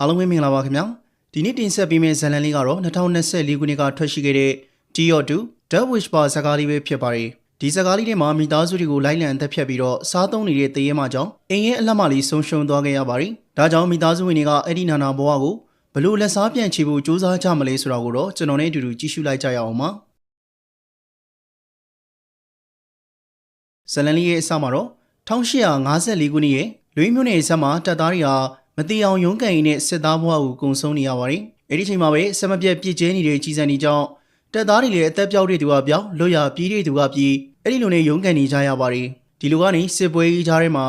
အားလုံးပဲမင်္ဂလာပါခင်ဗျာဒီနေ့တင်ဆက်ပေးမယ့်ဇာတ်လမ်းလေးကတော့2024ခုနှစ်ကထွက်ရှိခဲ့တဲ့ T.O.2 The Wish Bar ဇာတ်ကားလေးပဲဖြစ်ပါတယ်ဒီဇာတ်ကားလေးထဲမှာမိသားစုတွေကိုလိုက်လံသက်ဖြတ်ပြီးတော့စားသုံးနေတဲ့တရေမကြောင့်အိမ်ရဲ့အလှမလေးဆုံးရှုံးသွားခဲ့ရပါတယ်ဒါကြောင့်မိသားစုဝင်တွေကအဲ့ဒီနာနာဘဝကိုဘလို့လက်စားပြန်ချေဖို့စူးစမ်းကြမလဲဆိုတာကိုတော့ကျွန်တော်နဲ့အတူတူကြည့်ရှုလိုက်ကြရအောင်ပါဇာတ်လမ်းလေးရဲ့အစမှာတော့1854ခုနှစ်ရဲ့လွေးမျိုးနယ်ဆက်မှာတပ်သားတွေဟာ မတိအောင်ရုန်းကန်ရင်းနဲ့စစ်သားဘဝကိုကုံဆုံးနေရပါတယ်။အဲဒီချိန်မှာပဲဆက်မပြတ်ပြစ်ကျဲနေတဲ့ကြီးစံတွေကြောင့်တပ်သားတွေလည်းအသက်ပြောက်တဲ့သူကပြောက်လွတ်ရပြေးတဲ့သူကပြေးအဲ့ဒီလိုနဲ့ရုန်းကန်နေကြရပါတယ်။ဒီလိုကနေစစ်ပွဲကြီးကြားထဲမှာ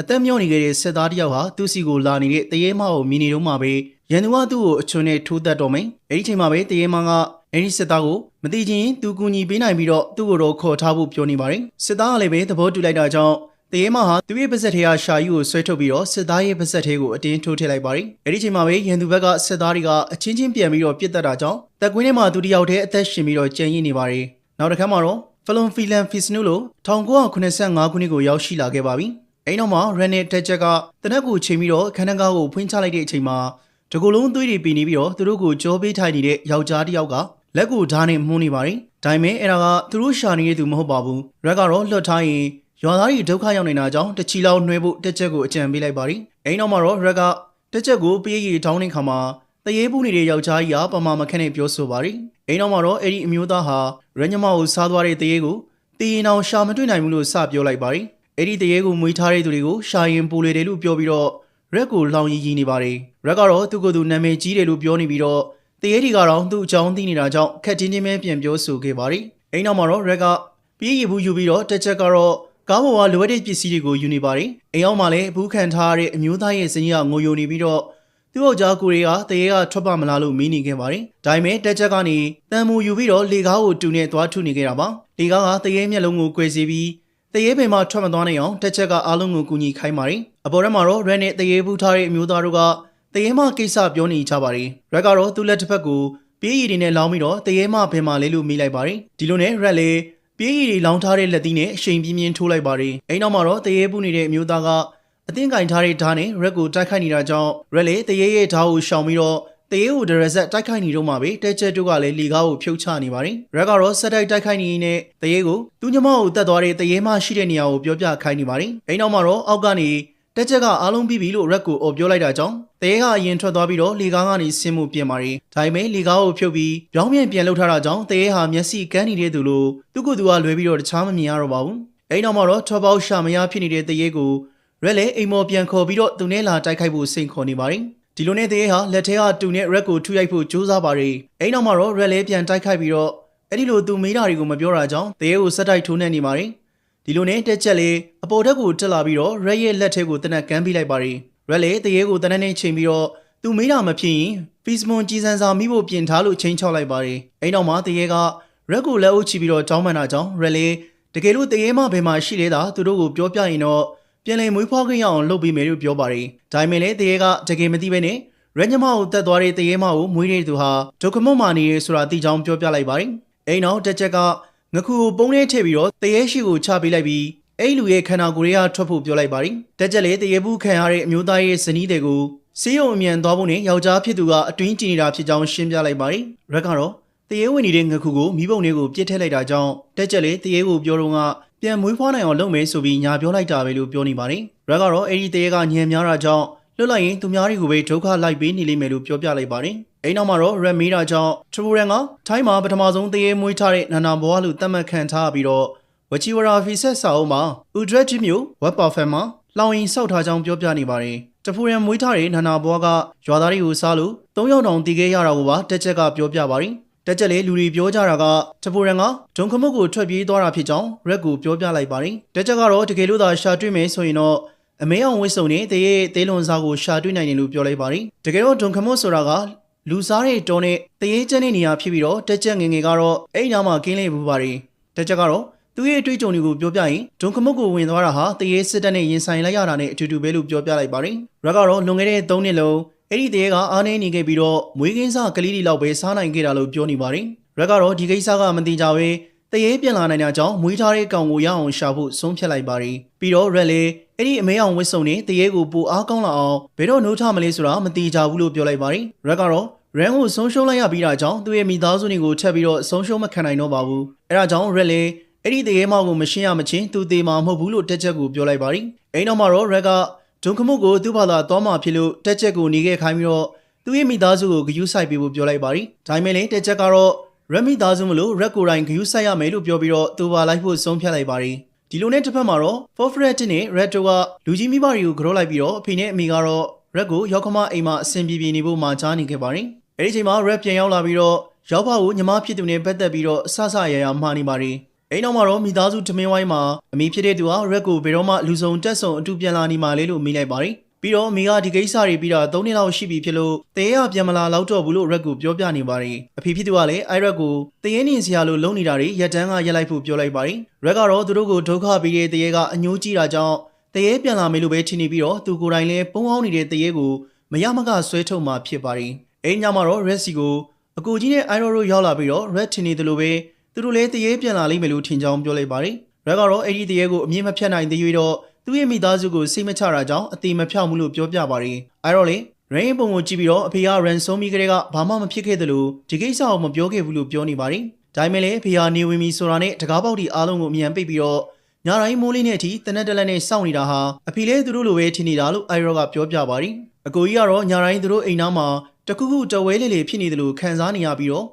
အသက်မြောက်နေခဲ့တဲ့စစ်သားတစ်ယောက်ဟာသူ့စီကိုလာနေတဲ့တရေမကိုမြင်နေတော့မှပဲရန်သူကသူ့ကိုအချွန်းနဲ့ထိုးတက်တော့မယ်။အဲဒီချိန်မှာပဲတရေမကအဲ့ဒီစစ်သားကိုမတိချင်းသူကူညီပေးနိုင်ပြီးတော့သူ့ကိုတော့ခေါ်ထားဖို့ပြောနေပါတယ်။စစ်သားကလည်းပဲသဘောတူလိုက်တာကြောင့် တရေမဟာသူ့ရဲ့ပါဇက်ထဲကရှာယူကိုဆွဲထုတ်ပြီးတော့စစ်သားရဲ့ပါဇက်ထဲကိုအတင်းထိုးထည့်လိုက်ပါတယ်။အဲဒီချိန်မှာပဲရန်သူဘက်ကစစ်သားတွေကအချင်းချင်းပြန်ပြီးတော့ပြစ်တက်တာကြောင့်တပ်ကွင်းထဲမှာသူတယောက်တည်းအသက်ရှင်ပြီးတော့ကြံ့ရည်နေပါတယ်။နောက်တစ်ခါမှာတော့ဖလွန်ဖီလန်ဖီစနူလို1985ခုနှစ်ကိုရောက်ရှိလာခဲ့ပါပြီ။အဲဒီနောက်မှာရန်နယ်တက်ချက်ကတနက်ကိုချိန်ပြီးတော့ခန်းနကားကိုဖွင့်ချလိုက်တဲ့အချိန်မှာတကူလုံးသွေးတွေပီနေပြီးတော့သူတို့ကိုကြောပေးထိုင်နေတဲ့ယောက်ျားတစ်ယောက်ကလက်ကိုဓာတ်နဲ့မှုန်းနေပါတယ်။ဒါပေမဲ့အဲ့ဒါကသူတို့ရှာနေတဲ့သူမဟုတ်ပါဘူး။ရက်ကတော့လွတ်ထားရင် ရွာသားတွေဒုက္ခရောက်နေတာကြောင့်တချီလောက်နှွဲဖို့တက်ချက်ကိုအကြံပေးလိုက်ပါတယ်။အဲဒီနောက်မှာတော့ရက်ကတက်ချက်ကိုပြေးရီထောင်းနေခါမှာတရေပူနေတဲ့ယောက်ျားကြီးကပမာမခက်နဲ့ပြောဆိုပါတယ်။အဲဒီနောက်မှာတော့အဲ့ဒီအမျိုးသားဟာရညမကိုစားသွားတဲ့တရေကိုတည်ရင်အောင်ရှာမတွေ့နိုင်ဘူးလို့စပြောလိုက်ပါတယ်။အဲ့ဒီတရေကိုမွေးထားတဲ့သူတွေကိုရှာရင်ပူလေတယ်လို့ပြောပြီးတော့ရက်ကိုလောင်ရီရီနေပါတယ်။ရက်ကတော့သူ့ကိုယ်သူနာမည်ကြီးတယ်လို့ပြောနေပြီးတော့တရေဒီကတော့သူ့အကြောင်းသိနေတာကြောင့်ခက်တင်းတင်းပဲပြန်ပြောဆိုခဲ့ပါတယ်။အဲဒီနောက်မှာတော့ရက်ကပြေးရီဘူးယူပြီးတော့တက်ချက်ကတော့ ကားပေါ်ကလိုအပ်တဲ့ပစ္စည်းတွေကိုယူနေပါတယ်။အိမ်အောင်မှာလည်းဘူးခံထားရတဲ့အမျိုးသားရဲ့စင်ကြီးကငိုယိုနေပြီးတော့သူ့ယောက်ျားကိုတွေကတရေကထွက်ပါမလားလို့မေးနေခဲ့ပါတယ်။ဒါပေမဲ့တက်ချက်ကနေတန်မူယူပြီးတော့လေကားကိုတူနဲ့သွားထုနေခဲ့တာပါ။လေကားကတရေမျက်လုံးကိုကွယ်စီပြီးတရေပင်မှာထွက်မသွားနိုင်အောင်တက်ချက်ကအားလုံးကိုကူညီခိုင်းပါတယ်။အပေါ်ထဲမှာတော့ရက်နဲ့တရေဘူးထားတဲ့အမျိုးသားတို့ကတရေမကိစ္စပြောနေကြပါတယ်။ရက်ကတော့သူ့လက်တစ်ဖက်ကိုပြေးရည်တွေနဲ့လောင်းပြီးတော့တရေမဘင်မှာလဲလို့မိလိုက်ပါတယ်။ဒီလိုနဲ့ရက်လေ ပြေးရည်တွေလောင်းထားတဲ့လက်သီးနဲ့အရှိန်ပြင်းပြင်းထိုးလိုက်ပါတယ်။အဲဒီနောက်မှာတော့တရေပူနေတဲ့အမျိုးသားကအသင်းကင်ထားတဲ့ဓာတ်နဲ့ရက်ကိုတိုက်ခိုက်နေတာကြောင့်ရက်လေတရေရဲ့ဓာတ်ကိုရှောင်ပြီးတော့တရေကိုဒရက်ဆက်တိုက်ခိုက်နေတော့မှပဲတဲချက်တို့ကလည်းလီကားကိုဖြုတ်ချနေပါတယ်။ရက်ကတော့ဆက်တိုက်တိုက်ခိုက်နေနေတရေကိုသူ့ညမကိုတတ်သွားတဲ့တရေမရှိတဲ့နေရာကိုပြောပြခိုင်းနေပါတယ်။အဲဒီနောက်မှာတော့အောက်ကနေတက်ချက်ကအားလုံးပြီးပြီလို့ရက်ကိုအော်ပြောလိုက်တာကြောင့် တရေကအရင်ထွက်သွားပြီးတော့လေကားကနေဆင်းမှုပြင်ပါတယ်။ဒါပေမဲ့လေကားကိုဖြုတ်ပြီးပြောင်းပြန်ပြန်လှုပ်ထားတာကြောင့်တရေဟာမျက်စိကန်းနေတဲ့သူလို့သူ့ကိုယ်သူကလွဲပြီးတော့တခြားမမြင်ရတော့ပါဘူး။အဲဒီနောက်မှာတော့ထော်ပေါက်ရှာမရဖြစ်နေတဲ့တရေကိုရက်လည်းအိမ်မော်ပြန်ခေါ်ပြီးတော့သူနဲ့လာတိုက်ခိုက်ဖို့စိန်ခေါ်နေပါတယ်။ဒီလိုနဲ့တရေဟာလက်ထဲကတူနဲ့ရက်ကိုထုရိုက်ဖို့ကြိုးစားပါတယ်။အဲဒီနောက်မှာတော့ရက်လည်းပြန်တိုက်ခိုက်ပြီးတော့အဲ့ဒီလိုသူမေးတာတွေကိုမပြောတာကြောင့်တရေကိုဆက်တိုက်ထိုးနှက်နေပါတယ်။ဒီလိုနဲ့တက်ချက်လေးအပေါ်ဓာတ်ကိုတက်လာပြီးတော့ရက်ရဲ့လက်ထဲကိုတနက်ကမ်းပြလိုက်ပါတယ်။ ရက်လည်းတရေကိုတနက်နဲ့ချိန်ပြီးတော့သူမေးတာမဖြစ်ရင်ဖီစမွန်ကြီးစံစာမိဖို့ပြင်ထားလို့ချိန်ချောက်လိုက်ပါတယ်။အဲဒီနောက်မှာတရေကရက်ကိုလက်အုပ်ချပြီးတော့တောင်းပန်တာကြောင့်ရက်လေးတကယ်လို့တရေမဘယ်မှာရှိလဲတာသူတို့ကိုပြောပြရင်တော့ပြန်လည်မွေးဖွားခွင့်ရအောင်လုပ်ပေးမယ်လို့ပြောပါတယ်။ဒါပေမဲ့လည်းတရေကတကယ်မသိပဲနဲ့ရညမကိုတက်သွားတဲ့တရေမကိုမွေးတဲ့သူဟာဒုက္ခမုတ်မာနေရဆိုတာသိကြောင်းပြောပြလိုက်ပါတယ်။အဲဒီနောက်တက်ချက်ကငခုကိုပုံးထဲထည့်ပြီးတော့တရေရှိကိုချပေးလိုက်ပြီး အဲ့လူရဲ့ခန္ဓာကိုယ်တွေကထွက်ဖို့ပြောလိုက်ပါတယ်။တက်ချက်လေတရေဘူးခံရတဲ့အမျိုးသားရဲ့ဇနီးတွေကိုစီးရုံအမြန်သွားဖို့နဲ့ယောက်ျားဖြစ်သူကအတွင်းကျင်နေတာဖြစ်ကြောင်းရှင်းပြလိုက်ပါတယ်။ရက်ကတော့တရေဝင်နေတဲ့ငခုကိုမိဘုံတွေကိုပြစ်ထည့်လိုက်တာကြောင့်တက်ချက်လေတရေကိုပြောတော့ကပြန်မွေးဖွားနိုင်အောင်လုပ်မယ်ဆိုပြီးညာပြောလိုက်တာပဲလို့ပြောနေပါတယ်။ရက်ကတော့အဲ့ဒီတရေကညံများတာကြောင့်လွတ်လိုက်ရင်သူများတွေကိုပဲဒုက္ခလိုက်ပေးနေလိမ့်မယ်လို့ပြောပြလိုက်ပါတယ်။အဲ့နောက်မှာတော့ရက်မီးတာကြောင့်ထဘူရန်ကထိုင်းမှာပထမဆုံးတရေမွေးထားတဲ့နာနာဘွားလူသတ်မှတ်ခံထားပြီးတော့ ဝချီဝရာဖီဆက်စာအုပ်မှာဥဒရက်ဂျီမျိုးဝက်ပါဖန်မှာလောင်ရင်စောက်ထားကြောင်းပြောပြနေပါတယ်။တဖူရန်မွေးထားတဲ့နာနာဘွားကရွာသားတွေကိုစားလို့၃ယောက်တောင်တည်ခဲ့ရတာကိုပါတက်ချက်ကပြောပြပါတယ်။တက်ချက်လေလူတွေပြောကြတာကတပူရန်ကဒုံခမုတ်ကိုထွက်ပြေးသွားတာဖြစ်ကြောင်းရက်ကိုပြောပြလိုက်ပါတယ်။တက်ချက်ကတော့တကယ်လို့သာရှာတွေ့မယ်ဆိုရင်တော့အမဲအောင်ဝစ်စုံနဲ့တရေတေးလွန်စားကိုရှာတွေ့နိုင်တယ်လို့ပြောလိုက်ပါတယ်။တကယ်တော့ဒုံခမုတ်ဆိုတာကလူစားတဲ့တောနဲ့တရေကျန်းတဲ့နေရာဖြစ်ပြီးတော့တက်ချက်ငငယ်ကတော့အဲ့နားမှာကင်းလေးပူပါတယ်။တက်ချက်ကတော့ သူရဲ့အတွေ့အကြုံတွေကိုပြောပြရင်ဒုံခမုတ်ကိုဝင်သွားတာဟာတရေစစ်တပ်နဲ့ရင်ဆိုင်လိုက်ရတာနဲ့အတူတူပဲလို့ပြောပြလိုက်ပါတယ်။ရက်ကတော့လွန်ခဲ့တဲ့3နှစ်လုံးအဲ့ဒီတရေကအားနေနေခဲ့ပြီးတော့မွေးကင်းစားကလေးတွေလောက်ပဲစားနိုင်ခဲ့တာလို့ပြောနေပါတယ်။ရက်ကတော့ဒီကိစ္စကမတိကြပဲတရေပြန်လာနိုင်တာကြောင့်မွေးထားတဲ့ကောင်ကိုရအောင်ရှာဖို့ဆုံးဖြတ်လိုက်ပါတယ်။ပြီးတော့ရက်လေအဲ့ဒီအမဲအောင်ဝစ်စုံနဲ့တရေကိုပူအားကောင်းလာအောင်ဘယ်တော့နှိုးထမလဲဆိုတာမတိကြဘူးလို့ပြောလိုက်ပါတယ်ရက်ကတော့ရန်ကိုဆုံးရှုံးလိုက်ရပြီးတာကြောင့်သူ့ရဲ့မိသားစုတွေကိုထပ်ပြီးတော့ဆုံးရှုံးမခံနိုင်တော့ပါဘူးအဲ့ဒါကြောင့်ရက်လေ အဲ့ဒီတရေမောက်ကိုမရှင်းရမချင်းသူသေးမှာမဟုတ်ဘူးလို့တက်ချက်ကိုပြောလိုက်ပါတယ်အဲ့နောက်မှာတော့ရက်ကဒုံခမှုကိုသူ့ဘာသာသွားမှဖြစ်လို့တက်ချက်ကိုနေခဲ့ခိုင်းပြီးတော့သူ့ရဲ့မိသားစုကိုဂယုစိုက်ပေးဖို့ပြောလိုက်ပါတယ်ဒါပေမဲ့လည်းတက်ချက်ကတော့ရက်မိသားစုမလို့ရက်ကိုယ်တိုင်ဂယုစိုက်ရမယ်လို့ပြောပြီးတော့သူပါလိုက်ဖို့ဆုံးဖြတ်လိုက်ပါတယ်ဒီလိုနဲ့တစ်ဖက်မှာတော့ Forfret နဲ့ Red ကလူကြီးမိဘတွေကိုကြောလိုက်ပြီးတော့အဖေနဲ့အမေကတော့ Red ကိုရောက်ခမအိမ်မှာအဆင်ပြေပြေနေဖို့မှာကြားနေခဲ့ပါတယ်။အဲဒီချိန်မှာ Red ပြန်ရောက်လာပြီးတော့ရောက်ဖကိုညီမဖြစ်သူနဲ့ပတ်သက်ပြီးတော့အဆဆရရမှားနေပါတယ်။ အဲဒီနောက်မှာတော့မိသားစုထမင်းဝိုင်းမှာအမေဖြစ်တဲ့သူက Red ကိုဘယ်တော့မှလူစုံတက်ဆုံအတူပြန်လာနေမှလေလို့မိလိုက်ပါတယ်။ပြီးတော့မိကဒီကိစ္စတွေပြီးတော့၃နှစ်လောက်ရှိပြီဖြစ်လို့တရေရပြန်မလာတော့တော့ဘူးလို့ Red ကိုပြောပြနေပါတယ်။အဖေဖြစ်သူကလည်း Red ကိုတရေနေစရာလို့လုံနေတာတွေရက်တန်းကရက်လိုက်ဖို့ပြောလိုက်ပါတယ်။ Red ကတော့သူတို့ကိုဒုက္ခပေးတဲ့တရေကအညှိုးကြီးတာကြောင့်တရေပြန်လာမယ်လို့ပဲထင်နေပြီးတော့သူကိုယ်တိုင်လည်းပုံအောင်နေတဲ့တရေကိုမရမကဆွဲထုတ်မှဖြစ်ပါတယ်။အဲဒီညမှာတော့ Red စီကိုအကူကြီးနဲ့ Iron တို့ရောက်လာပြီးတော့ Red ထင်နေတယ်လို့ပဲ သူတို့လည်းတရေပြန်လာလိမ့်မယ်လို့ထင်ကြောင်းပြောလိုက်ပါတယ်။ Red ကတော့အဲ့ဒီတရေကိုအမြင့်မဖြတ်နိုင်သေး၍တော့သူ့ရဲ့မိသားစုကိုစိတ်မချတာကြောင့်အသေးမဖြောက်ဘူးလို့ပြောပြပါတယ်။အဲတော့လေ Rain ပုံကိုကြည့်ပြီးတော့အဖေက Ran ဆုံးပြီးကလေးကဘာမှမဖြစ်ခဲ့သလိုဒီကိစ္စကိုမပြောခဲ့ဘူးလို့ပြောနေပါတယ်။ဒါပေမဲ့လည်းအဖေကနေဝင်ပြီဆိုတာနဲ့တကားပေါက်ဒီအားလုံးကိုအမြန်ပိတ်ပြီးတော့ညတိုင်းမိုးလေးနဲ့အထိတနက်တလက်နဲ့စောင့်နေတာဟာအဖေလည်းသူတို့လိုပဲထင်နေတာလို့ Iron ကပြောပြပါတယ်။အကိုကြီးကတော့ညတိုင်းသူတို့အိမ်သားမှာတခုခုတဝဲလေးလေးဖြစ်နေတယ်လို့ခံစားနေရပြီးတော့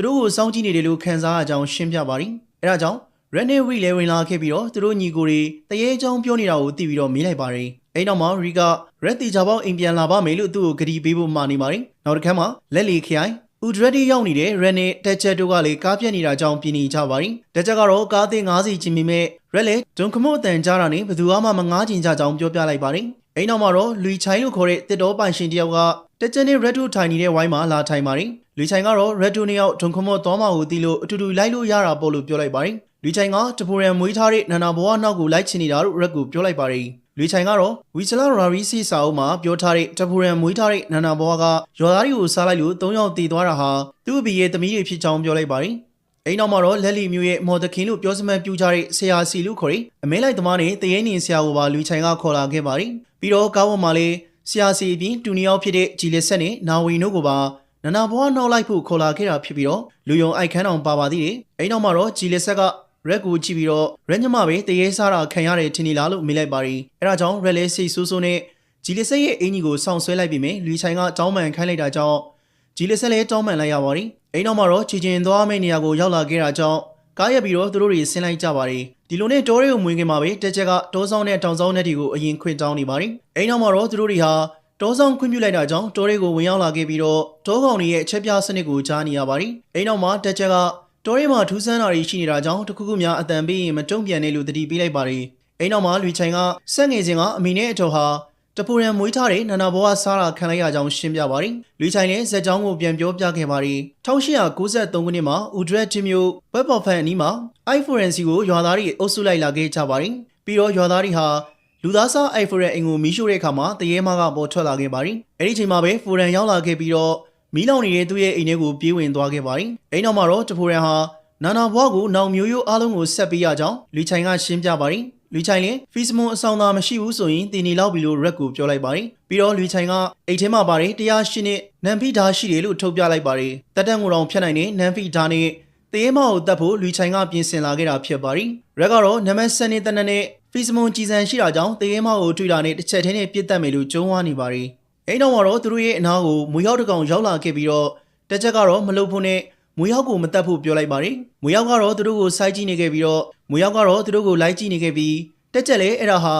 သူတို့ကိုစောင့်ကြည့်နေတယ်လို့ခံစားရကြောင်းရှင်းပြပါတယ်။အဲဒါကြောင့် Ren နဲ့ Ri လည်းဝင်လာခဲ့ပြီးတော့သူတို့ညီကိုတွေတရေချောင်းပြောနေတာကိုသိပြီးတော့မေးလိုက်ပါတယ်။အဲဒီနောက်မှာ Ri က Red တီချာပေါင်းအိမ်ပြန်လာပါမယ်လို့သူ့ကိုဂရီပေးဖို့မှာနေပါတယ်။နောက်တစ်ခါမှာလက်လီခိုင်ဥဒရတီရောက်နေတဲ့ Ren နဲ့တက်ချက်တို့ကလည်းကားပြက်နေတာကြောင့်ပြင်နေကြပါတယ်။တက်ချက်ကတော့ကားသိန်း90ချင်းမိမဲ့ Red လည်းဒုံခမို့အတန်ကြားတာနဲ့ဘယ်သူမှမငားကျင်ကြကြောင်းပြောပြလိုက်ပါတယ်။အဲဒီနောက်မှာတော့လူချိုင်းလို့ခေါ်တဲ့တစ်တော်ပိုင်ရှင်တယောက်ကတက်ချက်နဲ့ Red တို့ထိုင်နေတဲ့ဝိုင်းမှာလာထိုင်ပါတယ်။ လူချိုင်းကတော့ Red တို့နှစ်ယောက်ဒုံခမို့သွားမှကိုတီးလို့အတူတူလိုက်လို့ရတာပေါ့လို့ပြောလိုက်ပါတယ်။လူချိုင်ကတပူရန်မွေးထားတဲ့နန္နာဘဝနောက်ကိုလိုက်ချင်နေတာလို့ရက်ကိုပြောလိုက်ပါတယ်။လူချိုင်ကတော့ဝီချလာရာရီစီစာအုပ်မှာပြောထားတဲ့တပူရန်မွေးထားတဲ့နန္နာဘဝကရော်သားတွေကိုစားလိုက်လို့၃ယောက်တည်သွားတာဟာသူ့အဘီရဲ့သမီးတွေဖြစ်ကြောင်းပြောလိုက်ပါတယ်။အိမ်နောက်မှာတော့လက်လီမျိုးရဲ့မော်ဒခင်လို့ပြောစမှန်ပြူကြတဲ့ဆရာစီလို့ခေါ်တဲ့အမဲလိုက်သမားနဲ့တရေနေဆရာကိုပါလူချိုင်ကခေါ်လာခဲ့ပါတယ်။ပြီးတော့ကားပေါ်မှာလည်းဆရာစီအပြင်တူနီယောက်ဖြစ်တဲ့ဂျီလက်ဆက်နဲ့နာဝီတို့ကိုပါ နန္နာဘွားနောက်လိုက်ဖို့ခေါ်လာခဲ့တာဖြစ်ပြီးတော့လူယုံအိုက်ခန်းအောင်ပါပါသေးတယ်။အဲ့နောက်မှာတော့ဂျီလက်ဆက်ကရက်ကိုကြည့်ပြီးတော့ရက်ညမပဲတရေစားတာခံရတယ်ထင်နေလားလို့မေးလိုက်ပါရီ။အဲ့ဒါကြောင့်ရက်လဲစိတ်ဆိုးဆိုးနဲ့ဂျီလက်ဆက်ရဲ့အင်ကြီးကိုစောင့်ဆွဲလိုက်ပြီးမြင်လူချိုင်ကတောင်းပန်ခိုင်းလိုက်တာကြောင့်ဂျီလက်ဆက်လည်းတောင်းပန်လိုက်ရပါရီ။အဲ့နောက်မှာတော့ချီချင်းသွားမယ့်နေရာကိုရောက်လာခဲ့တာကြောင့်ကားရက်ပြီးတော့သူတို့တွေဆင်းလိုက်ကြပါရီ။ဒီလိုနဲ့တောတွေကိုမွေးခင်မှာပဲတက်ချက်ကတောဆောင်နဲ့တောင်ဆောင်နဲ့တီကိုအရင်ခွင့်တောင်းနေပါရီ။အဲ့နောက်မှာတော့သူတို့တွေဟာ တောဆောင်ခွင့်ပြုလိုက်တာကြောင့်တောတွေကိုဝင်ရောက်လာခဲ့ပြီးတော့တောကောင်တွေရဲ့ချက်ပြစနစ်ကိုကြားနေရပါရီ။အဲ့နောက်မှာတက်ချက်ကတောရဲမှာထူးဆန်းတာတွေရှိနေတာကြောင့်တခုခုများအတန်ပေးရင်မတုံ့ပြန်နဲ့လို့တတိပေးလိုက်ပါရီ။အဲ့နောက်မှာလူချိုင်ကဆက်ငယ်စဉ်ကအမိနဲ့အတော်ဟာတပူရန်မွေးထားတဲ့နာနာဘောကစားတာခံလိုက်ရကြောင်းရှင်းပြပါရီ။လူချိုင်လည်းဇက်ကြောင်းကိုပြန်ပြောပြခဲ့ပါရီ။1893ခုနှစ်မှာဥဒရက်တီမျိုးဘက်ပေါ်ဖန်အနီးမှာ iForency ကိုရွာသားတွေအုပ်စုလိုက်လာခဲ့ကြပါရီ။ပြီးတော့ရွာသားတွေဟာ လူသားစားအိုက်ဖိုရန်အိမ်ကိုမီးရှို့တဲ့အခါမှာတရေမကပေါ်ထွက်လာခဲ့ပါရီ။အဲ့ဒီချိန်မှာပဲဖိုရန်ရောက်လာခဲ့ပြီးတော့မီးလောင်နေတဲ့သူ့ရဲ့အိမ်ထဲကိုပြေးဝင်သွားခဲ့ပါရီ။အိမ်နောက်မှာတော့တဖိုရန်ဟာနာနာဘွားကိုနောင်မျိုးရိုးအားလုံးကိုဆက်ပေးရကြောင်းလူချိုင်ကရှင်းပြပါရီ။လူချိုင်လည်းဖီစမွန်အဆောင်သာမရှိဘူးဆိုရင်တင်နေလောက်ပြီလို့ရက်ကိုပြောလိုက်ပါရီ။ပြီးတော့လူချိုင်ကအိတ်ထဲမှာပါတယ်တရားရှိနဲ့နန်ဖီဓာရှိတယ်လို့ထုတ်ပြလိုက်ပါရီ။တက်တန့်ကိုတောင်ဖြတ်နိုင်တဲ့နန်ဖီဓာနဲ့တရေမောက်ကိုတတ်ဖို့လူချိုင်ကပြင်ဆင်လာခဲ့တာဖြစ်ပါရီ။ရက်ကတော့နမတ်ဆန်နေတနနဲ့ ဖီစမွန်ကြည်စံရှိတာကြောင့်တရေမောက်ကိုတွေ့တာနဲ့တစ်ချက်တည်းနဲ့ပြစ်တက်မယ်လို့ကြုံးဝါနေပါရီ။အဲ့တော့မှတော့သူတို့ရဲ့အနားကိုမွေရောက်တကောင်ရောက်လာခဲ့ပြီးတော့တက်ချက်ကတော့မလုပ်ဖို့နဲ့မွေရောက်ကိုမတက်ဖို့ပြောလိုက်ပါတယ်။မွေရောက်ကတော့သူတို့ကိုစိုက်ကြည့်နေခဲ့ပြီးတော့မွေရောက်ကတော့သူတို့ကိုလိုက်ကြည့်နေခဲ့ပြီးတက်ချက်လည်းအဲ့ဒါဟာ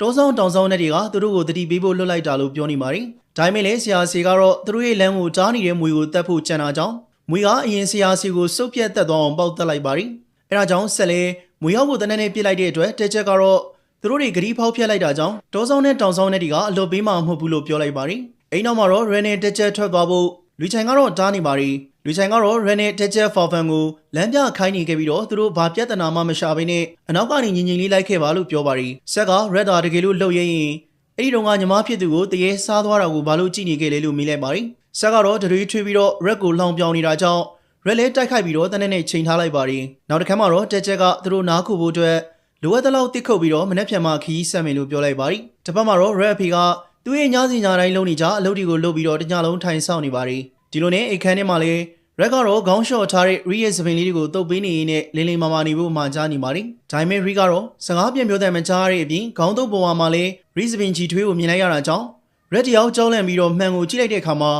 တောဆောင်တောင်ဆောင်တဲ့တွေကသူတို့ကိုတတိပေးဖို့လွတ်လိုက်တာလို့ပြောနေပါတယ်။ဒါပေမဲ့လည်းဆရာစီကတော့သူတို့ရဲ့လမ်းကိုကြားနေတဲ့မွေကိုတက်ဖို့ကြံတာကြောင့်မွေကအရင်ဆရာစီကိုစုပ်ပြတ်တက်သွားအောင်ပေါက်တက်လိုက်ပါတယ်။အဲဒါကြောင့်ဆက်လဲ မွေရောက်ကိုတနက်နေ့ပြစ်လိုက်တဲ့အတွက်တက်ချက်ကတော့သူတို့တွေဂရီဖောက်ဖျက်လိုက်တာကြောင့်တောဆောင်နဲ့တောင်ဆောင်တဲ့တွေကအလွတ်ပေးမှမဟုတ်ဘူးလို့ပြောလိုက်ပါတယ်။အိမ်နောက်မှာတော့ရန်နယ်တက်ချက်ထွက်သွားဖို့လူချိုင်ကတော့တားနေပါတယ်။လူချိုင်ကတော့ရန်နယ်တက်ချက်ဖော်ဖန်ကိုလမ်းပြခိုင်းနေခဲ့ပြီးတော့သူတို့ဘာပြဿနာမှမရှာဘဲနဲ့အနောက်ကနေညင်ညင်လေးလိုက်ခဲ့ပါလို့ပြောပါတယ်။ဆက်က Red တကယ်လို့လှုပ်ရရင်အဲ့ဒီတော့ကညီမဖြစ်သူကိုတရေစားသွားတာကိုဘာလို့ကြည့်နေခဲ့လဲလို့မေးလိုက်ပါတယ်။ဆက်ကတော့ဒရွေးထွေးပြီးတော့ Red ကိုလောင်ပြောင်နေတာကြောင့် Red လည်းတိုက်ခိုက်ပြီးတော့တနေ့နဲ့ချိန်ထားလိုက်ပါတယ်။နောက်တစ်ခါမှတော့တက်ချက်ကသူတို့နားခုဖို့အတွက်လိုအပ်သလောက်တစ်ခုတ်ပြီးတော့မနှက်ဖြန်မှခီးဆက်မယ်လို့ပြောလိုက်ပါတယ်တစ်ဖက်မှာတော့ Red အဖေကသူ့ရဲ့ညစီညတိုင်းလုံးနေကြအလုပ်တွေကိုလုပ်ပြီးတော့တညလုံးထိုင်ဆောင်နေပါတယ်ဒီလိုနဲ့အိတ်ခမ်းထဲမှာလည်း Red ကတော့ခေါင်းလျှော့ထားတဲ့ Ri ရဲ့စပင်လေးတွေကိုတုပ်ပေးနေရင်းနဲ့လင်းလင်းမာမာနေဖို့မှကြားနေပါတယ်ဒါပေမဲ့ Ri ကတော့စကားပြန်ပြောတဲ့မကြားရတဲ့အပြင်ခေါင်းတုပ်ပေါ်မှာလည်း Ri စပင်ချီထွေးကိုမြင်လိုက်ရတာကြောင့် Red တယောက်ကြောက်လန့်ပြီးတော့မှန်ကိုကြည့်လိုက်တဲ့အခါမှာ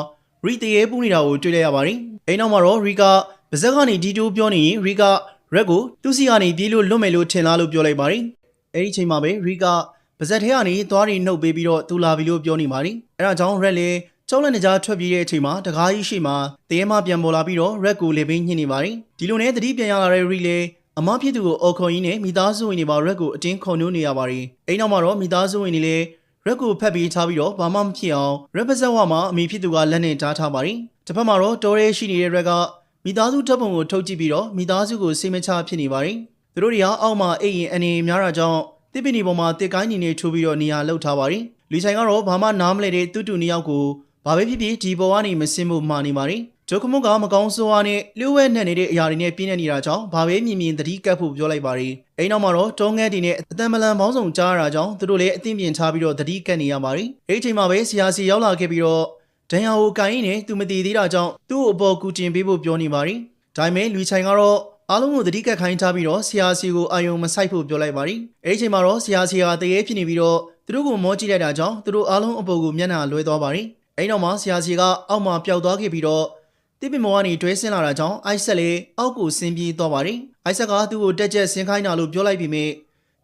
Ri တရေပူးနေတာကိုတွေ့လိုက်ရပါတယ် အိမ်နောက်မှာတော့ Ri ကပါဇက်ကနေဒီတိုးပြောနေရင် Ri က Red ကိုသူ့စီကနေပြေးလို့လွတ်မယ်လို့ထင်လားလို့ပြောလိုက်ပါတယ်အဲ့ဒီချိန်မှာပဲ Ri ကပါဇက်ထဲကနေသွားရီနှုတ်ပေးပြီးတော့သူလာပြီလို့ပြောနေပါတယ်အဲ့ဒါကြောင့် Red လည်းကျောင်းလက်နေကြားထွက်ပြေးတဲ့အချိန်မှာတကားကြီးရှိမှတရေမပြန်ပေါ်လာပြီးတော့ Red ကိုလေပင်းညှစ်နေပါတယ်ဒီလိုနဲ့တတိပြန်ရလာတဲ့ Ri လည်းအမဖြစ်သူကိုအော်ခေါ်ရင်းနဲ့မိသားစုဝင်တွေပါ Red ကိုအတင်းခုန်နှိုးနေရပါတယ်အိမ်နောက်မှာတော့မိသားစုဝင်တွေလည်း Red ကိုဖက်ပြီးထားပြီးတော့ဘာမှမဖြစ်အောင် Red ပါဇက်ဝမှာအမိဖြစ်သူကလက်နဲ့တားထားပါတယ် တစ်ဖက်မှာတော့တော်ရဲရှိနေတဲ့ Red ကမိသားစုတပ်ပုံကိုထုတ်ကြည့်ပြီးတော့မိသားစုကိုစိတ်မချဖြစ်နေပါတယ်သူတို့တွေကအောက်မှာအိမ်ရင်အနေများတာကြောင့်တစ်ပင်ဒီပေါ်မှာတစ်ကိုင်းနေနေထိုးပြီးတော့နေရာလှုပ်ထားပါတယ်လူဆိုင်ကတော့ဘာမှနားမလဲတဲ့တူတူနှစ်ယောက်ကိုဘာပဲဖြစ်ဖြစ်ဒီပေါ်ကနေမစင်ဖို့မှာနေပါတယ်ဂျိုကမုတ်ကမကောင်းဆိုးဝါးနဲ့လျှို့ဝဲနှက်နေတဲ့အရာတွေနဲ့ပြင်းနေနေတာကြောင့်ဘာပဲမြင်မြင်သတိကပ်ဖို့ပြောလိုက်ပါတယ်အိမ်နောက်မှာတော့တောငဲတီနဲ့အတန်မလန်ပေါင်းစုံကြားရတာကြောင့်သူတို့လည်းအသိမြင်ထားပြီးတော့သတိကပ်နေရပါတယ်အဲ့ဒီအချိန်မှာပဲဆရာစီရောက်လာခဲ့ပြီးတော့ ဒန်ယာကိုကိုင်းရင်းနဲ့သူမတည်သေးတာကြောင့်သူ့ကိုအပေါ်ကူတင်ပေးဖို့ပြောနေပါတယ်ဒါပေမဲ့လူချိုင်ကတော့အားလုံးကိုသတိကပ်ခိုင်းထားပြီးတော့ဆရာစီကိုအာယုံမဆိုင်ဖို့ပြောလိုက်ပါတယ်အဲ့ဒီအချိန်မှာတော့ဆရာစီကတရေဖြစ်နေပြီးတော့သူတို့ကိုမောကြည့်လိုက်တာကြောင့်သူတို့အားလုံးအပေါ်ကိုမျက်နှာလွှဲသွားပါတယ်အဲ့နောက်မှာဆရာစီကအောက်မှာပျောက်သွားခဲ့ပြီးတော့တစ်ပင်မောကနေတွဲဆင်းလာတာကြောင့်အိုက်ဆက်လေးအောက်ကိုဆင်းပြေးသွားပါတယ်အိုက်ဆက်ကသူ့ကိုတက်ချက်ဆင်းခိုင်းတာလို့ပြောလိုက်ပြီးမြဲ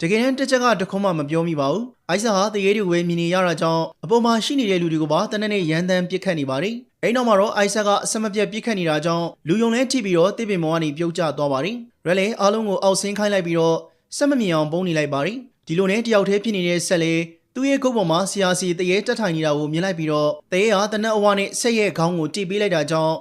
တကယ်တမ်းတက်ချက်ကတခုမှမပြောမိပါဘူးအိုက်ဆက်ဟာတရေတွေကိုပဲမြင်နေရတာကြောင့်အပေါ်မှာရှိနေတဲ့လူတွေကိုပါတနက်နေ့ရန်တမ်းပစ်ခတ်နေပါတယ်အဲ့နောက်မှာတော့အိုက်ဆက်ကအဆက်မပြတ်ပစ်ခတ်နေတာကြောင့်လူယုံလဲထိပြီးတော့တစ်ပင်မောကနေပြုတ်ကျသွားပါတယ်ရလဲအားလုံးကိုအောက်ဆင်းခိုင်းလိုက်ပြီးတော့ဆက်မမြင်အောင်ပုံနေလိုက်ပါတယ်ဒီလိုနဲ့တယောက်တည်းဖြစ်နေတဲ့ဆက်လေးသူ့ရဲ့ကုတ်ပေါ်မှာဆရာစီတရေတက်ထိုင်နေတာကိုမြင်လိုက်ပြီးတော့တရေဟာတနက်အဝါနဲ့ဆက်ရဲ့ခေါင်းကိုတိပေးလိုက်တာကြောင့်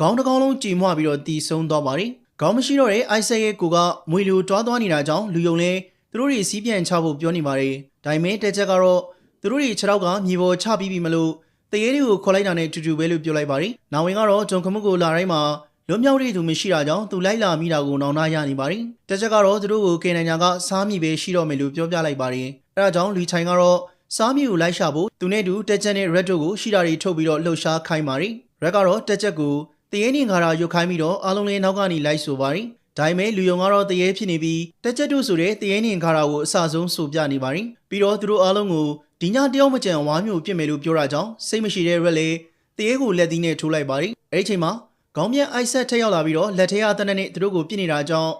ခေါင်းတစ်ကောင်လုံးကြည်မွပြီးတော့တီဆုံးသွားပါတယ်။ခေါင်းမရှိတော့တဲ့အိုက်ဆက်ရဲ့ကိုကမွေလူတွားသွားနေတာကြောင့်လူယုံလဲ သူတို့တွေစီးပြန်ချဖို့ပြောနေပါတယ်။ဒါပေမဲ့တက်ချက်ကတော့သူတို့တွေခြေထောက်ကမြေပေါ်ချပြီးပြီမလို့တရေတွေကိုခေါ်လိုက်တာနဲ့တူတူပဲလို့ပြောလိုက်ပါတယ်။နာဝင်ကတော့ဂျုံခမှုကိုလာတိုင်းမှာလွတ်မြောက်တဲ့သူမရှိတာကြောင့်သူလိုက်လာမိတာကိုနောင်နာရနေပါတယ်။တက်ချက်ကတော့သူတို့ကိုကေနန်ညာကစားမိပဲရှိတော့မယ်လို့ပြောပြလိုက်ပါတယ်။အဲဒါကြောင့်လူချိုင်ကတော့စားမြေကိုလိုက်ရှာဖို့သူနဲ့တူတက်ချက်နဲ့ red တို့ကိုရှိတာတွေထုတ်ပြီးတော့လှုပ်ရှားခိုင်းပါတယ်။ red ကတော့တက်ချက်ကိုတရေနေငါရာရုတ်ခိုင်းပြီးတော့အားလုံးလေးနောက်ကနေလိုက်ဆိုပါတယ်။ ဒါပေမဲ့လူယုံကတော့တရေဖြစ်နေပြီးတက်ချက်တို့ဆိုတဲ့တရေနေငါရာကိုအစဆုံးဆိုပြနေပါတယ်။ပြီးတော့သူတို့အားလုံးကိုဒီညတယောက်မကြံဝါမျိုးပြစ်မယ်လို့ပြောတာကြောင့်စိတ်မရှိတဲ့ red လေးတရေကိုလက်သီးနဲ့ထိုးလိုက်ပါတယ်။အဲဒီချိန်မှာခေါင်းပြန်အိုက်ဆက်ထက်ရောက်လာပြီးတော့လက်ထဲအတနက်နဲ့သူတို့ကိုပြစ်နေတာကြောင့်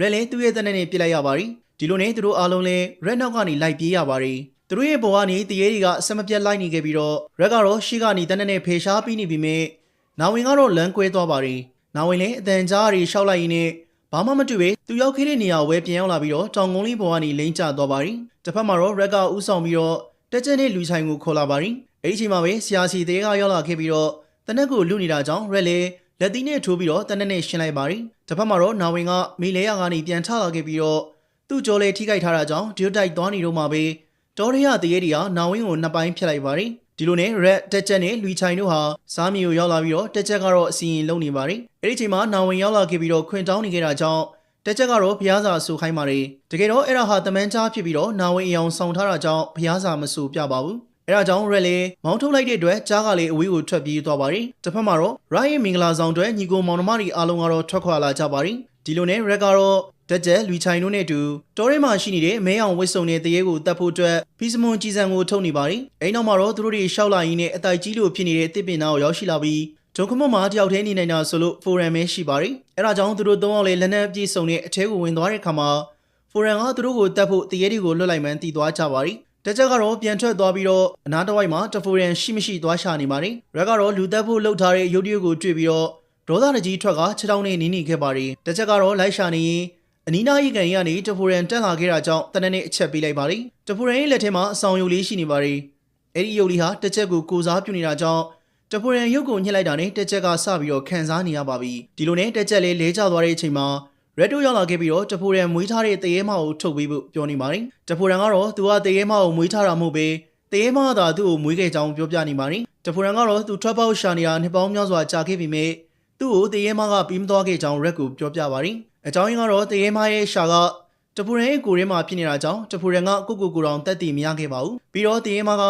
red လေးသူ့ရဲ့တနက်နဲ့ပြစ်လိုက်ရပါတယ်။ဒီလိုနဲ့သူတို့အားလုံးလည်း red နောက်ကနေလိုက်ပြေးရပါတယ်။သူတို့ရဲ့ဘဝကနေတရေတွေကအစမပြတ်လိုက်နေခဲ့ပြီးတော့ red ကတော့ရှေ့ကနေတနက်နဲ့ဖေရှားပြီးနေပြီမြဲနာဝင်ကတော့လမ်းကွဲသွားပါတယ်။နာဝင်လည်းအတန်ကြားရီရှောက်လိုက်ရင်းနဲ့ ဘာမှမတွေ့ပဲသူရောက်ခဲ့တဲ့နေရာဝဲပြန်ရောက်လာပြီးတော့တောင်ကုန်းလေးပေါ်ကနေလိမ့်ကျသွားပါတယ်။တစ်ဖက်မှာတော့ red ကဥဆောင်ပြီးတော့တက်ကျတဲ့လူဆိုင်ကိုခေါ်လာပါတယ်။အဲဒီချိန်မှာပဲဆရာစီတဲကရောက်လာခဲ့ပြီးတော့တနက်ကိုလူနေတာကြောင့် red လည်းလက်သီးနဲ့ထိုးပြီးတော့တနက်နဲ့ရှင်းလိုက်ပါတယ်။တစ်ဖက်မှာတော့နာဝင်ကမိလဲရကနေပြန်ထလာခဲ့ပြီးတော့သူ့ကြော်လေထိခိုက်ထားတာကြောင့်ဒီတိုက်သွားနေတော့မှပဲတော်ရရတရေတွေကနာဝင်းကိုနှစ်ပိုင်းဖြတ်လိုက်ပါတယ် ဒီလိုနဲ့ red တက်ချက်နဲ့လူချိုင်တို့ဟာစားမီကိုရောက်လာပြီးတော့တက်ချက်ကတော့အစီရင်လုံနေပါတယ်အဲ့ဒီချိန်မှာနာဝင်ရောက်လာခဲ့ပြီးတော့ခွင်တောင်းနေခဲ့တာကြောင့်တက်ချက်ကတော့ဘုရားစာဆူခိုင်းပါတယ်တကယ်တော့အဲ့ဒါဟာတမန်ကြားဖြစ်ပြီးတော့နာဝင်အယောင်ဆောင်ထားတာကြောင့်ဘုရားစာမဆူပြပါဘူးအဲ့ဒါကြောင့် red လေးမောင်းထုတ်လိုက်တဲ့အတွက်ကြားကလေးအဝေးကိုထွက်ပြေးသွားပါတယ်တစ်ဖက်မှာတော့ Ryan မင်္ဂလာဆောင်အတွက်ညီကိုမောင်နှမတွေအားလုံးကတော့ထွက်ခွာလာကြပါတယ်ဒီလိုနဲ့ red ကတော့တ က်ကျက်လူချိုင်တို့နဲ့အတူတောထဲမှာရှိနေတဲ့မဲအောင်ဝစ်စုံတဲ့တရေကိုတတ်ဖို့အတွက်ဖီစမွန်ကြီးစံကိုထုတ်နေပါတယ်။အိမ်နောက်မှာတော့သူတို့တွေရှောက်လာရင်းနဲ့အတိုင်ကြီးလိုဖြစ်နေတဲ့တစ်ပင်သားကိုရောက်ရှိလာပြီးဂျုံခမတ်မှာတယောက်တည်းနေနိုင်တာဆိုလို့ဖိုရမ်ပဲရှိပါတယ်။အဲဒါကြောင့်သူတို့သုံးယောက်လည်းလက်နက်ပြေစုံတဲ့အထဲကိုဝင်သွားတဲ့အခါမှာဖိုရမ်ကသူတို့ကိုတတ်ဖို့တရေတွေကိုလွတ်လိုက်မှန်းတည်သွားကြပါတယ်။တက်ချက်ကတော့ပြန်ထွက်သွားပြီးတော့အနားတစ်ဝိုက်မှာတဖိုရန်ရှိမရှိသွားရှာနေပါတယ်။ရက်ကတော့လူတက်ဖို့လှုပ်ထားတဲ့ရုပ်တရက်ကိုတွေ့ပြီးတော့ဒေါသတကြီးထွက်ကခြေထောက်နဲ့နင်းနေခဲ့ပါတယ်။တက်ချက်ကတော့လိုက်ရှာနေရင် အနီးနားရီကန်ကြီးကနေတဖိုရန်တက်လာခဲ့တာကြောင့်တနက်နေ့အချက်ပေးလိုက်ပါလိတဖိုရန်ရဲ့လက်ထဲမှာအဆောင်ယုတ်လေးရှိနေပါလိအဲ့ဒီယုတ်လေးဟာတစ်ချက်ကိုကိုစားပြုနေတာကြောင့်တဖိုရန်ရုပ်ကိုညှစ်လိုက်တာနဲ့တစ်ချက်ကစပြီးတော့ခံစားနေရပါပြီဒီလိုနဲ့တစ်ချက်လေးလဲကျသွားတဲ့အချိန်မှာရက်တိုရောက်လာခဲ့ပြီးတော့တဖိုရန်မွေးထားတဲ့တရေမကိုထုတ်ပေးဖို့ပြောနေပါတယ်တဖိုရန်ကတော့သူကတရေမကိုမွေးထားတာမဟုတ်ပဲတရေမသာသူ့ကိုမွေးခဲ့ကြောင်းပြောပြနေပါတယ်တဖိုရန်ကတော့သူထွက်ပေါက်ရှာနေတာနှစ်ပေါင်းများစွာကြာခဲ့ပြီမဲ့သူ့ကိုတရေမကပြီးမသွားခဲ့ကြောင်းရက်ကိုပြောပြပါတယ် အကြောင်းရင်းကတော့တရေမရဲ့ရှာကတတပူရန်ရဲ့ကိုရင်းမှာဖြစ်နေတာကြောင့်တပူရန်ကကိုကိုကိုတောင်တက်တည်မရခဲ့ပါဘူးပြီးတော့တရေမက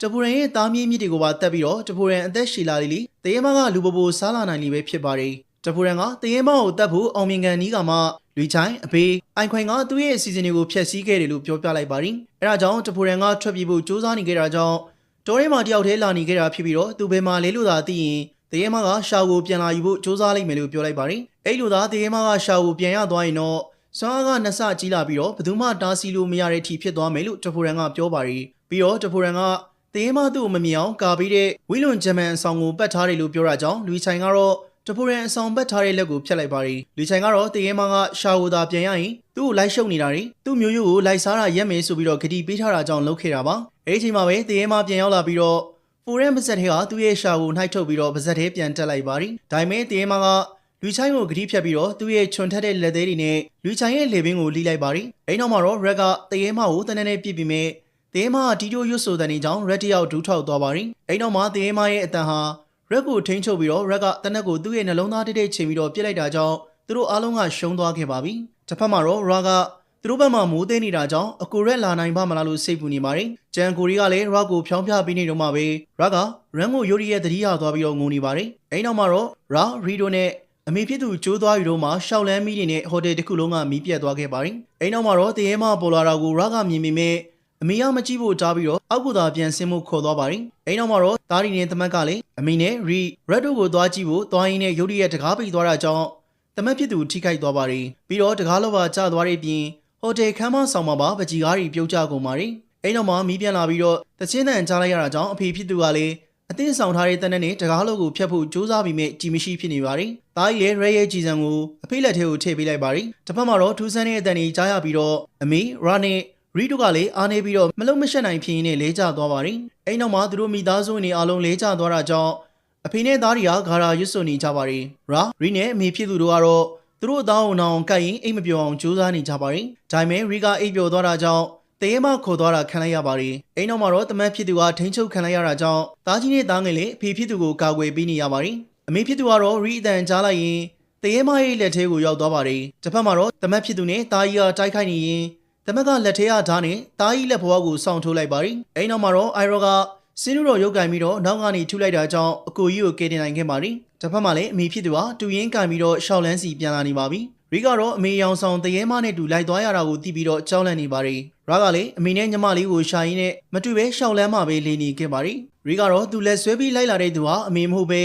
တပူရန်ရဲ့တားမြင့်မြစ်တွေကိုပါတက်ပြီးတော့တပူရန်အသက်ရှည်လာလိလိတရေမကလူပပိုစားလာနိုင်လိပဲဖြစ်ပါတယ်တပူရန်ကတရေမကိုတက်ဖို့အောင်မြင်ကန်နီးကမှလူချိုင်းအဖေးအိုင်ခွင်ကသူ့ရဲ့အစီအစဉ်တွေကိုဖျက်ဆီးခဲ့တယ်လို့ပြောပြလိုက်ပါတယ်အဲဒါကြောင့်တပူရန်ကထွက်ပြေးဖို့စူးစမ်းနေခဲ့တာကြောင့်တော်ရဲမှာတယောက်တည်းလာနေခဲ့တာဖြစ်ပြီးတော့သူဘယ်မှာလဲလို့သာသိရင်တရေမကရှာကိုပြန်လာယူဖို့စူးစမ်းလိုက်မယ်လို့ပြောလိုက်ပါတယ် အဲ့လိုသာတရေမကရှာကိုပြန်ရသွားရင်တော့စွမ်းအားကနှစ်ဆကြီးလာပြီးတော့ဘယ်သူမှတားဆီးလို့မရတဲ့အထိဖြစ်သွားမယ်လို့တဖိုရန်ကပြောပါရီပြီးတော့တဖိုရန်ကတရေမသူ့ကိုမမြင်အောင်ကာပြီးတဲ့ဝီလွန်ဂျမန်အဆောင်ကိုပတ်ထားတယ်လို့ပြောတာကြောင့်လူချိုင်ကတော့တဖိုရန်အဆောင်ပတ်ထားတဲ့လက်ကိုဖျက်လိုက်ပါရီလူချိုင်ကတော့တရေမကရှာဝတာပြန်ရရင်သူ့ကိုလိုက်ရှုပ်နေတာတွေသူ့မျိုးရိုးကိုလိုက်စားတာရက်မယ်ဆိုပြီးတော့ဂတိပေးထားတာကြောင့်လုပ်ခဲ့တာပါအဲဒီအချိန်မှာပဲတရေမပြန်ရောက်လာပြီးတော့ဖိုရန်ပါဇက်ထဲကသူ့ရဲ့ရှာကိုနှိုက်ထုတ်ပြီးတော့ပါဇက်ထဲပြန်တက်လိုက်ပါရီဒါပေမဲ့တရေမက လူချိုင်းကိုဂတိဖြတ်ပြီးတော့သူ့ရဲ့ချွန်ထက်တဲ့လက်သေးတွေနဲ့လူချိုင်းရဲ့လေပင်ကိုလိလိုက်ပါရီအဲ့နောက်မှာတော့ရက်ကတရေမကိုတနက်နေ့ပြစ်ပြီးမြဲတရေမကတီတိုရွတ်ဆိုတဲ့နေကြောင်းရက်တယောက်ဒူးထောက်သွားပါရီအဲ့နောက်မှာတရေမရဲ့အတန်ဟာရက်ကိုထိန်းချုပ်ပြီးတော့ရက်ကတနက်ကိုသူ့ရဲ့နှလုံးသားတိတ်တိတ်ချိန်ပြီးတော့ပြစ်လိုက်တာကြောင့်သူတို့အားလုံးကရှုံးသွားခဲ့ပါပြီတစ်ဖက်မှာတော့ရကသူတို့ဘက်မှာမိုးသိနေတာကြောင့်အကူရက်လာနိုင်ပါမလားလို့စိတ်ပူနေပါတယ်။ဂျန်ကိုရီကလည်းရက်ကိုဖြောင်းပြပြီးနေတော့မှပဲရက်ကရန်ကိုယိုရီရဲ့တတိယသွားပြီးတော့ငုံနေပါတယ်။အဲ့နောက်မှာတော့ရာရီဒိုနဲ့ အမေဖြစ်သူကျိုးသွားယူတော့မှရှောက်လန်းမီးတွေနဲ့ဟိုတယ်တစ်ခုလုံးကမီးပြတ်သွားခဲ့ပါတယ်။အိမ်နောက်မှာတော့တရေမပေါ်လာတာကိုရကမြင်မိမဲ့အမေကမကြည့်ဖို့တားပြီးတော့အောက်ကသာပြန်ဆင်းဖို့ခေါ်သွားပါတယ်။အိမ်နောက်မှာတော့တားရီနဲ့တမက်ကလည်းအမေနဲ့ရီရက်တို့ကိုသွားကြည့်ဖို့သွားရင်းနဲ့ရုတ်တရက်တကားပိတ်သွားတာကြောင့်တမက်ဖြစ်သူထိခိုက်သွားပါတယ်။ပြီးတော့တကားလောပါကျသွားတဲ့အပြင်ဟိုတယ်ခန်းမဆောင်မှာပါပကြီးကားတွေပြုတ်ကျကုန်ပါတယ်။အိမ်နောက်မှာမီးပြန်လာပြီးတော့တချင်းတန်ကြားလိုက်ရတာကြောင့်အဖေဖြစ်သူကလည်း အသင်းဆောင်ထားတဲ့တနက်နဲ့တကားလုံးကိုဖျက်ဖို့ကြိုးစားပြီးမြဲကြည်မရှိဖြစ်နေပါတယ်။တားကြီးလည်းရဲရဲကြည်စံကိုအဖေလက်ထဲကိုထည့်ပေးလိုက်ပါတယ်။တစ်ဖက်မှာတော့ထူးဆန်းတဲ့အတန်ကြီးကြားရပြီးတော့အမေရာနဲ့ရီတို့ကလည်းအားနေပြီးတော့မလုံးမရှက်နိုင်ဖြစ်ရင်းနဲ့လဲကျသွားပါတယ်။အဲ့နောက်မှာသူတို့မိသားစုဝင်တွေအားလုံးလဲကျသွားတာကြောင့်အဖေနဲ့သားတွေကဂါရာရွတ်စွနေကြပါတယ်။ရာရီနဲ့အမေဖြစ်သူတို့ကတော့သူတို့အသားအောင်အောင်ကတ်ရင်အိတ်မပြောအောင်ကြိုးစားနေကြပါတယ်။ဒါပေမဲ့ရီကအိတ်ပြောသွားတာကြောင့် တရေမခေါ်သွားတာခံလိုက်ရပါတယ်။အိမ်နောက်မှာတော့တမတ်ဖြစ်သူကထိန်းချုပ်ခံလိုက်ရတာကြောင့်တားကြီးနဲ့တားငယ်လေးအဖေဖြစ်သူကိုကာကွယ်ပေးနေရပါတယ်။အမေဖြစ်သူကတော့ရီအတန်ကြားလိုက်ရင်တရေမရဲ့လက်ထဲကိုရောက်သွားပါတယ်။တစ်ဖက်မှာတော့တမတ်ဖြစ်သူနဲ့တားကြီးကတိုက်ခိုက်နေရင်တမက်ကလက်ထဲကဓာတ်နဲ့တားကြီးလက်ဘဝကိုစောင့်ထိုးလိုက်ပါတယ်။အိမ်နောက်မှာတော့အိုင်ရောကစင်းနူတော်ရုပ်ကင်ပြီးတော့နောက်ကနေထုလိုက်တာကြောင့်အကိုကြီးကိုကယ်တင်နိုင်ခဲ့ပါတယ်။တစ်ဖက်မှာလည်းအမေဖြစ်သူကတူရင်းကင်ပြီးတော့ရှောက်လန်းစီပြန်လာနေပါပြီ။ရီကတော့အမေရောင်ဆောင်တရေမနဲ့တူလိုက်သွားရတာကိုသိပြီးတော့ကြောက်လန့်နေပါတယ်။ ရာကလည်းအမေနဲ့ညီမလေးကိုရှာရင်းနဲ့မတွေ့ပဲရှောက်လန်းမှပဲလေနေခဲ့ပါတယ်။ရီကတော့သူလက်ဆွဲပြီးလိုက်လာတဲ့သူဟာအမေမဟုတ်ပဲ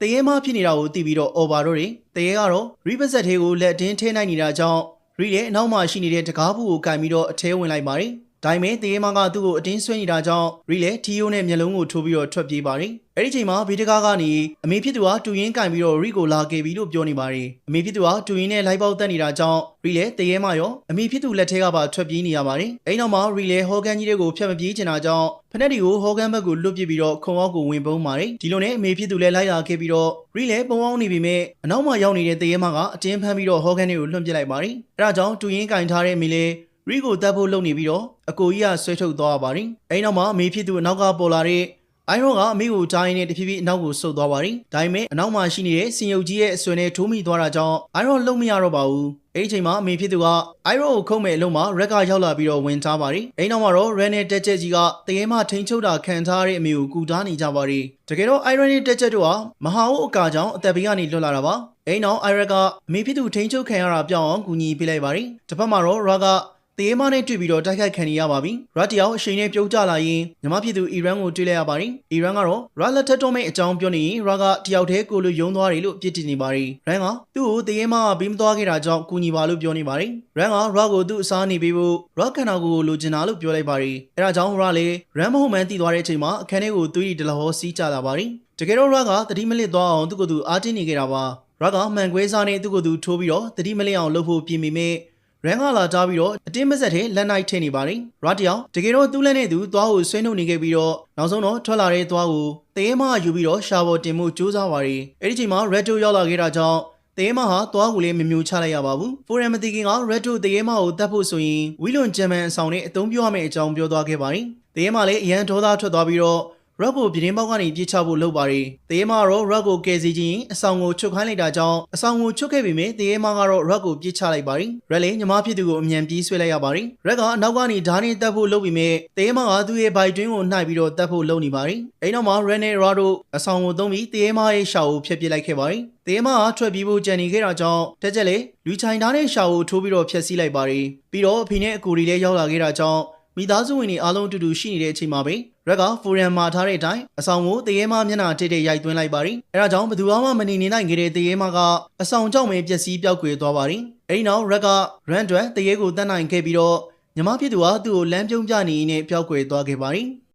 တရေမဖြစ်နေတာကိုသိပြီးတော့အော်ဘာတို့တွေတရေကတော့ရီပါဇက်သေးကိုလက်တင်းထဲနိုင်နေတာကြောင့်ရီရဲ့အနောက်မှာရှိနေတဲ့တကားဘူးကိုကင်ပြီးတော့အထဲဝင်လိုက်ပါတယ်။ ဒါပေမဲ့တရေမကသူ့ကိုအတင်းဆွဲနေတာကြောင့်ရီလည်းထီယိုနဲ့မျက်လုံးကိုထိုးပြီးတော့ထွက်ပြေးပါတယ်။အဲ့ဒီချိန်မှာဗီတကားကနေအမေဖြစ်သူကတူရင်းကင်ပြီးတော့ရီကိုလာခဲ့ပြီလို့ပြောနေပါတယ်။အမေဖြစ်သူကတူရင်းနဲ့လိုက်ပေါက်တက်နေတာကြောင့်ရီလည်းတရေမရောအမေဖြစ်သူလက်ထဲကပါထွက်ပြေးနေရပါတယ်။အဲ့နောက်မှာရီလည်းဟော်ကန်ကြီးတွေကိုဖျက်မပြေးချင်တာကြောင့်ဖနက်ဒီကိုဟော်ကန်ဘက်ကိုလွတ်ပစ်ပြီးတော့ခုံအောက်ကိုဝင်ပုန်းပါတယ်။ဒီလိုနဲ့အမေဖြစ်သူလည်းလိုက်လာခဲ့ပြီးတော့ရီလည်းပုံအောင်နေပြီမဲ့အနောက်မှာရောက်နေတဲ့တရေမကအတင်းဖမ်းပြီးတော့ဟော်ကန်တွေကိုလွှတ်ပစ်လိုက်ပါတယ်။အဲ့ဒါကြောင့်တူရင်းကင်ထားတဲ့မိလေး ရီကိုတက်ဖို့လုပ်နေပြီးတော့အကိုကြီးကဆွဲထုတ်သွားပါတယ်။အဲဒီနောက်မှာအမေဖြစ်သူအနောက်ကပေါ်လာတဲ့အိုင်ရောကအမေကိုကြားရင်းနဲ့တဖြည်းဖြည်းအနောက်ကိုဆုတ်သွားပါတယ်။ဒါပေမဲ့အနောက်မှာရှိနေတဲ့စင်ယုတ်ကြီးရဲ့အဆွေနဲ့ထိုးမိသွားတာကြောင့်အိုင်ရောလုံမရတော့ပါဘူး။အဲဒီချိန်မှာအမေဖြစ်သူကအိုင်ရောကိုခုံးမဲ့အလုံးမှာရက်ကရောက်လာပြီးတော့ဝင်ထားပါတယ်။အဲဒီနောက်မှာတော့ရန်နဲ့တက်ချက်ကြီးကတကယ်မှထိန်ချုပ်တာခံထားတဲ့အမေကိုကူတားနေကြပါတယ်။တကယ်တော့အိုင်ရန်နဲ့တက်ချက်တို့ဟာမဟာအိုးအကာကြောင့်အသက်ဘေးကနေလွတ်လာတာပါ။အဲဒီနောက်အိုင်ရက်ကအမေဖြစ်သူထိန်ချုပ်ခံရတာပြောင်းအောင်ကူညီပေးလိုက်ပါတယ်။တစ်ဖက်မှာတော့ရာက တေးမနဲ့တွေ့ပြီးတော့တိုက်ခိုက်ခံရပါပြီ။ရတ်တယောက်အချိန်နဲ့ပြုတ်ကျလာရင်ညီမဖြစ်သူအီရန်ကိုတွေ့လိုက်ရပါတယ်။အီရန်ကတော့ရတ်လက်ထက်တော့မဲ့အကြောင်းပြောနေရင်ရတ်ကတယောက်တည်းကိုလိုယုံသွားတယ်လို့ပြစ်တင်နေပါတယ်။ရန်ကသူ့ကိုတေးမကဘီမသွားခဲ့တာကြောင့်ကူညီပါလို့ပြောနေပါတယ်။ရန်ကရတ်ကိုသူ့အစားနေပေးဖို့ရတ်ခန္ဓာကိုယ်ကိုလိုချင်တာလို့ပြောလိုက်ပါတယ်။အဲဒါကြောင့်ရတ်လေရန်မဟုတ်မှန်းသိသွားတဲ့အချိန်မှာအခန်းထဲကိုသွေးတွေဒလဟောစီးကျလာပါတယ်။တကယ်တော့ရတ်ကတတိမလစ်သွားအောင်သူ့ကိုယ်သူအားတင်းနေခဲ့တာပါ။ရတ်ကမှန်ကွဲစားနဲ့သူ့ကိုယ်သူထိုးပြီးတော့တတိမလစ်အောင်လှုပ်ဖို့ပြင်မိမဲ့ ရန်ကလာတားပြီးတော့အတင်းမဆက်တဲ့လက်နိုင်ထည့်နေပါတယ်။ရတယောင်တကယ်တော့သူ့လက်နဲ့သူသွားကိုဆွဲနှုတ်နေခဲ့ပြီးတော့နောက်ဆုံးတော့ထွက်လာတဲ့သွားကိုတရေမယူပြီးတော့ရှာပေါ်တင်မှုစူးစမ်းပါတယ်။အဲဒီချိန်မှာ Red တို့ရောက်လာခဲ့တာကြောင့်တရေမဟာသွားကိုလည်းမမျိုးချလိုက်ရပါဘူး။ဖိုရမ်မတီကင်က Red တို့တရေမကိုတတ်ဖို့ဆိုရင်ဝီလွန်ဂျမန်အဆောင်နဲ့အသုံးပြုရမယ့်အကြောင်းပြောသွားခဲ့ပါတယ်။တရေမလည်းအရန်ဒေါသထွက်သွားပြီးတော့ ရက်ကိုပြတင်းပေါက်ကနေပြေးချဖို့လုပ်ပါတယ်။တရေမကတော့ရက်ကိုကယ်စီခြင်းအဆောင်ကိုချွတ်ခိုင်းလိုက်တာကြောင့်အဆောင်ကိုချွတ်ခဲ့ပေမဲ့တရေမကတော့ရက်ကိုပြေးချလိုက်ပါတယ်။ရက်လည်းညီမဖြစ်သူကိုအမြန်ပြေးဆွဲလိုက်ရပါတယ်။ရက်ကအနောက်ကနေဓာတ်နဲ့တက်ဖို့လုပ်ပေမဲ့တရေမကသူ့ရဲ့ဘိုက်တွင်းကိုနှိုက်ပြီးတော့တက်ဖို့လုပ်နေပါတယ်။အဲဒီနောက်မှာရက်နဲ့ရာတို့အဆောင်ကိုသုံးပြီးတရေမရဲ့ရှာကိုဖျက်ပစ်လိုက်ခဲ့ပါတယ်။တရေမကထွက်ပြေးဖို့ကြံနေခဲ့တာကြောင့်တက်ချက်လေလူချိုင်ဓာတ်နဲ့ရှာကိုထိုးပြီးတော့ဖျက်ဆီးလိုက်ပါတယ်။ပြီးတော့အဖေနဲ့အကိုတွေလည်းရောက်လာခဲ့တာကြောင့်မိသားစုဝင်တွေအားလုံးအတူတူရှိနေတဲ့အချိန်မှာပဲ ရက်ကဖိုရမ်မှာထားတဲ့အတိုင်းအဆောင်ကိုတရေမမျက်နှာထိတဲ့ရိုက်သွင်းလိုက်ပါတယ်။အဲဒါကြောင့်ဘယ်သူမှမနေနေနိုင်ခဲ့တဲ့တရေမကအဆောင်ကြောင့်ပဲပျက်စီးပြောက်ကွယ်သွားပါတယ်။အဲဒီနောက်ရက်ကရန်တွန်တရေကိုတတ်နိုင်ခဲ့ပြီးတော့ညီမဖြစ်သူကသူ့ကိုလမ်းပြုံးပြနေရင်းနဲ့ပျောက်ကွယ်သွားခဲ့ပါတယ်။